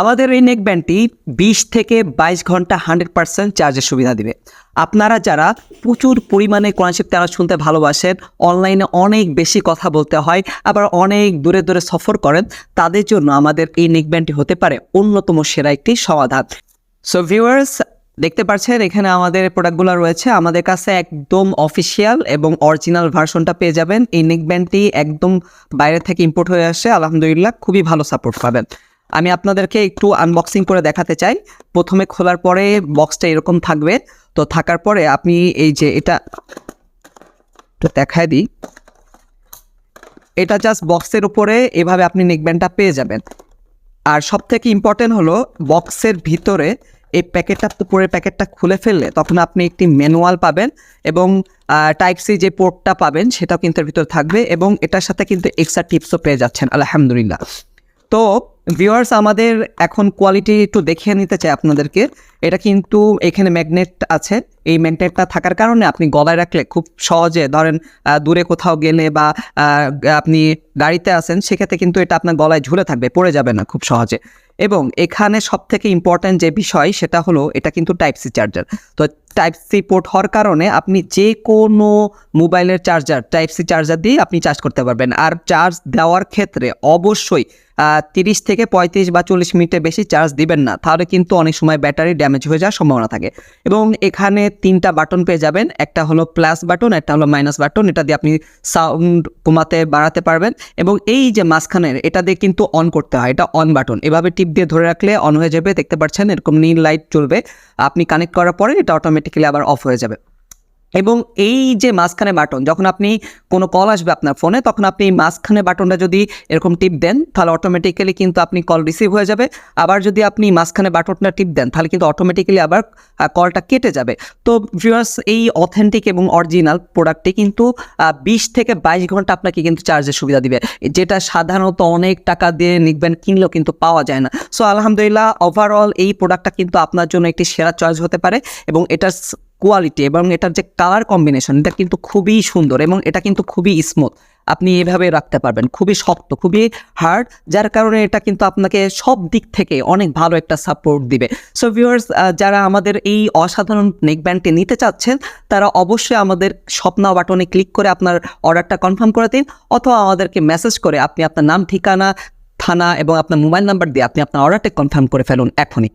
আমাদের এই নেক ব্যান্ডটি বিশ থেকে বাইশ ঘণ্টা হান্ড্রেড পার্সেন্ট চার্জের সুবিধা দিবে। আপনারা যারা প্রচুর পরিমাণে কোরআনশিপ তারা শুনতে ভালোবাসেন, অনলাইনে অনেক বেশি কথা বলতে হয়, আবার অনেক দূরে দূরে সফর করেন, তাদের জন্য আমাদের এই নেক ব্যান্ডটি হতে পারে অন্যতম সেরা একটি সমাধান। সো ভিউয়ার্স দেখতে পাচ্ছেন এখানে আমাদের প্রোডাক্টগুলো রয়েছে। আমাদের কাছে একদম অফিসিয়াল এবং অরিজিনাল ভার্সনটা পেয়ে যাবেন। এই নেক ব্যান্ডটি একদম বাইরে থেকে ইম্পোর্ট হয়ে আসে। আলহামদুলিল্লাহ, খুবই ভালো সাপোর্ট পাবেন। আমি আপনাদেরকে একটু আনবক্সিং করে দেখাতে চাই। প্রথমে খোলার পরে বক্সটা এরকম থাকবে। তো থাকার পরে আপনি এই যে এটা দেখায় দিই। এটা জাস্ট বক্সের উপরে এভাবে আপনি নেকব্যান্ডটা পেয়ে যাবেন। আর সব থেকে ইম্পর্টেন্ট হলো বক্সের ভিতরে এই প্যাকেটটা উপরের প্যাকেটটা খুলে ফেললে তখন আপনি একটি ম্যানুয়াল পাবেন এবং টাইপ সি যে পোর্টটা পাবেন সেটাও কিন্তু এর ভিতরে থাকবে এবং এটার সাথে কিন্তু এক্সট্রা টিপসও পেয়ে যাচ্ছেন, আলহামদুলিল্লাহ। তো ভিউয়ার্স আমাদের এখন কোয়ালিটি একটু দেখিয়ে নিতে চাই আপনাদেরকে। এটা কিন্তু এখানে ম্যাগনেট আছে। এই ম্যাগনেটটা থাকার কারণে আপনি গলায় রাখলে খুব সহজে, ধরেন দূরে কোথাও গেলে বা আপনি গাড়িতে আছেন, সেক্ষেত্রে কিন্তু এটা আপনার গলায় ঝুলে থাকবে, পড়ে যাবে না খুব সহজে। এবং এখানে সব থেকে ইম্পর্ট্যান্ট যে বিষয়, সেটা হলো এটা কিন্তু টাইপ সি চার্জার তো টাইপ সি পোর্ট হওয়ার কারণে আপনি যে কোনো মোবাইলের চার্জার টাইপ সি চার্জার দিয়ে আপনি চার্জ করতে পারবেন। আর চার্জ দেওয়ার ক্ষেত্রে অবশ্যই তিরিশ থেকে পঁয়ত্রিশ বা চল্লিশ মিনিটে বেশি চার্জ দিবেন না। তাহলে কিন্তু অনেক সময় ব্যাটারি ড্যামেজ হয়ে যাওয়ার সম্ভাবনা থাকে। এবং এখানে তিনটা বাটন পেয়ে যাবেন। একটা হলো প্লাস বাটন একটা হলো মাইনাস বাটন এটা দিয়ে আপনি সাউন্ড কমাতে বাড়াতে পারবেন। এবং এই যে মাঝখানের এটা দিয়ে কিন্তু অন করতে হয়। এটা অন বাটন এভাবে টিপ দিয়ে ধরে রাখলে অন হয়ে যাবে। দেখতে পাচ্ছেন, এরকম নীল লাইট চলবে। আপনি কানেক্ট করার পরে এটা অটোমেটিক্যালি আবার অফ হয়ে যাবে। এবং এই যে মাঝখানে বাটন যখন আপনি কোনো কল আসবে আপনার ফোনে তখন আপনি এই মাঝখানে বাটনটা যদি এরকম টিপ দেন, তাহলে অটোমেটিক্যালি কিন্তু আপনি কল রিসিভ হয়ে যাবে। আবার যদি আপনি মাঝখানে বাটনটা টিপ দেন, তাহলে কিন্তু অটোমেটিক্যালি আবার কলটা কেটে যাবে। তো ভিউয়ার্স এই অথেন্টিক এবং অরিজিনাল প্রোডাক্টটি কিন্তু বিশ থেকে বাইশ ঘণ্টা আপনাকে কিন্তু চার্জের সুবিধা দিবে। যেটা সাধারণত অনেক টাকা দিয়ে নিকবেন কিনলেও কিন্তু পাওয়া যায় না। সো আলহামদুলিল্লাহ ওভারঅল এই প্রোডাক্টটা কিন্তু আপনার জন্য একটি সেরা চয়েস হতে পারে এবং এটার কোয়ালিটি এবং এটার যে কালার কম্বিনেশন এটা কিন্তু খুবই সুন্দর এবং এটা কিন্তু খুবই স্মুথ আপনি এভাবে রাখতে পারবেন। খুবই শক্ত, খুবই হার্ড যার কারণে এটা কিন্তু আপনাকে সব দিক থেকে অনেক ভালো একটা সাপোর্ট দিবে। সো ভিউয়ার্স যারা আমাদের এই অসাধারণ নেক ব্যান্ডটি নিতে চাচ্ছেন, তারা অবশ্যই আমাদের স্বপ্না বাটনে ক্লিক করে আপনার অর্ডারটা কনফার্ম করে দিন, অথবা আমাদেরকে মেসেজ করে আপনি আপনার নাম, ঠিকানা, থানা এবং আপনার মোবাইল নাম্বার দিয়ে আপনি আপনার অর্ডারটা কনফার্ম করে ফেলুন এখনই।